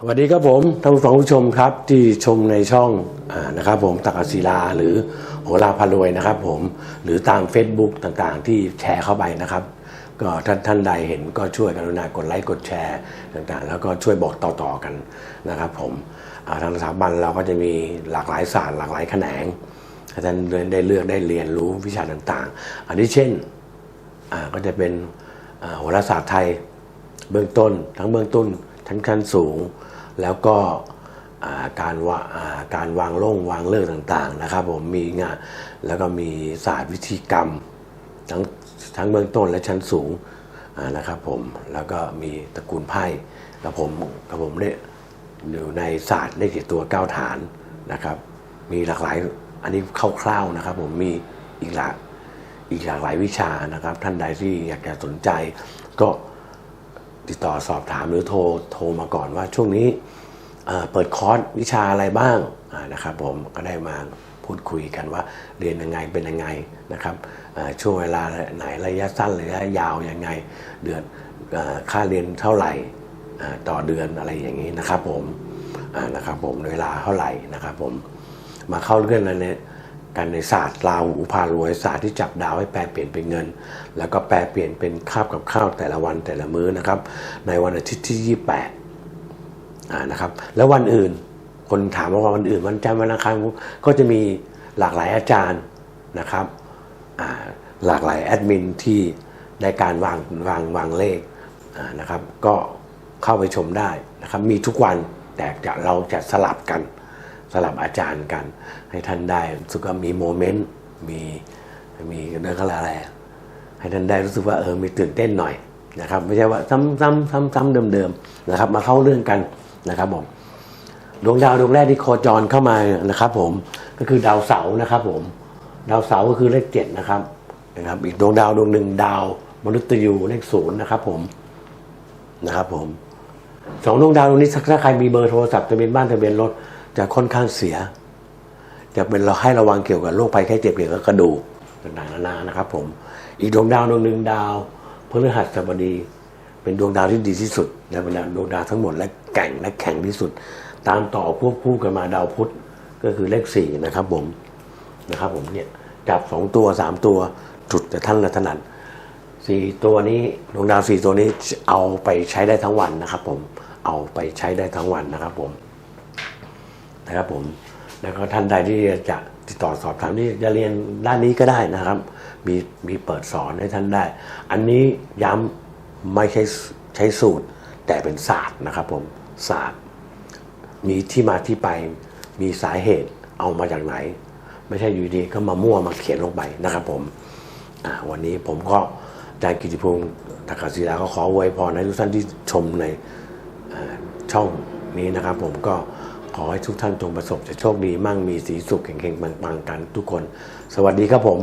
สวัสดีครับผมท่านผู้ฟังผู้ชมครับที่ชมในช่องอนะครับผมตักศิลาหรือโหราพารวยนะครับผมหรือตาม Facebook ต่างๆ ที่แชร์เข้าไปนะครับ ก็ท่านท่านใดเห็นก็ช่วยกรุณากดไลค์กดแชร์ต่างๆ แล้วก็ช่วยบอกต่อๆกันนะครับ ผมทางสถาบันเราก็จะมีหลากหลายศาสตร์หลากหลายแขนงให้ท่านได้เลือกได้เรียนรู้วิชาต่างๆ อันนี้เช่นก็จะเป็นโหราศาสตร์ไทยเบื้องต้น ทั้งเบื้องต้น ชั้นขั้นสูง แล้วก็การวาอ่าการวางโล่งวางเลิกต่างๆนะครับผมมีงานแล้วก็มีศาสตร์วิธีกรรม ทั้งทั้งเบื้องต้นและชั้นสูงนะครับผมแล้วก็มีตระกูลไพ่กับผมกับผมเนี่ยอยู่ในศาสตร์เลขเจ็ดตัวเก้าฐานนะครับ มีหลากหลายอันนี้คร่าวๆนะครับ ผมมีอีกหลากอีกหลากหลายวิชานะครับ ท่านใดที่อยากจะสนใจก็ ติดต่อสอบถามหรือโทรโทรมาก่อนว่าช่วงนี้เปิดคอร์สวิชาอะไรบ้างนะครับผมก็ได้มาพูดคุยกันว่าเรียนยังไงเป็นยังไงนะครับช่วงเวลาไหนระยะสั้นระยะยาวยังไง เดือนค่าเรียนเท่าไหร่ต่อเดือนอะไรอย่างนี้นะครับผมนะครับผมเวลาเท่าไหร่นะครับผมมาเข้าเรื่องอะไรเนี่ย การในศาสตร์ราหูพารวยศาสตร์ที่จับดาวให้แปลเปลี่ยนเป็นเงิน แล้วก็แปลเปลี่ยนเป็นคาบกับข้าวแต่ละวันแต่ละมื้อนะครับ ในวันอาทิตย์ที่ 28อ่านะครับ แล้ววันอื่นคนถามว่าวันอื่นวันจันทร์วันอังคารก็จะมีหลากหลายอาจารย์นะครับอ่าหลากหลายแอดมินที่ได้การวางวางวางเลขอ่านะครับ ก็เข้าไปชมได้นะครับ มีทุกวันแต่จะเราจะสลับกัน สลับอาจารย์กัน ให้ท่านได้สึกว่ามีโมเมนต์มีมีเรื่องอะไรให้ท่านได้รู้สึกว่าเออมีตื่นเต้นหน่อยนะครับ ไม่ใช่ว่าซ้ำซ้ำซ้ำซ้ำเดิมๆนะครับ มาเข้าเรื่องกันนะครับผมดวงดาวดวงแรกที่โคจรเข้ามานะครับ ผมก็คือดาวเสาร์นะครับ ผม ดาวเสาร์ก็คือเลขเจ็ดนะครับนะครับ อีกดวงดาวดวงหนึ่งดาวมนุษย์ยูเลขศูนย์นะครับ ผมนะครับ ผมสองดวงดาวดวงนี้ถ้าใครมีเบอร์โทรศัพท์ทะเบียนบ้านทะเบียนรถ จะค่อนข้างเสีย จะเป็นเราให้ระวังเกี่ยวกับโรคภัยไข้เจ็บเกี่ยวกับกระดูกต่างๆนานานะครับผมอีกดวงดาวดวงหนึ่งดาวพฤหัสบดี เป็นดวงดาวที่ดีที่สุดในบรรดาดวงดาวทั้งหมดและแก่งและแข็งที่สุด ตามต่อควบคู่กันมาดาวพุธก็คือเลขสี่นะครับผมนะครับผมเนี่ยจับสองตัวสามตัวจุดแต่ท่านละถนัดสี่ตัวนี้ดวงดาวสี่ตัวนี้เอาไปใช้ได้ทั้งวันนะครับผมเอาไปใช้ได้ทั้งวันนะครับผม นะครับผมแล้วก็ท่านใดที่จะติดต่อสอบถามที่จะเรียนด้านนี้ก็ได้นะครับ มีมีเปิดสอนให้ท่านได้ อันนี้ย้ำไม่ใช่ใช้สูตร แต่เป็นศาสตร์นะครับผมศาสตร์ มีที่มาที่ไป มีสาเหตุเอามาจากไหน ไม่ใช่อยู่ดีก็มามั่วมาเขียนลงไปนะครับผมวันนี้ผมก็อาจารย์กิติพงศ์ตากศิลาก็ขออวยพรให้ทุกท่านที่ชมในช่องนี้นะครับผมก็ ขอให้ทุกท่านจงประสบจะโชคดีมั่งมีสีสุขแข็งๆปังๆกันทุกคน สวัสดีครับผม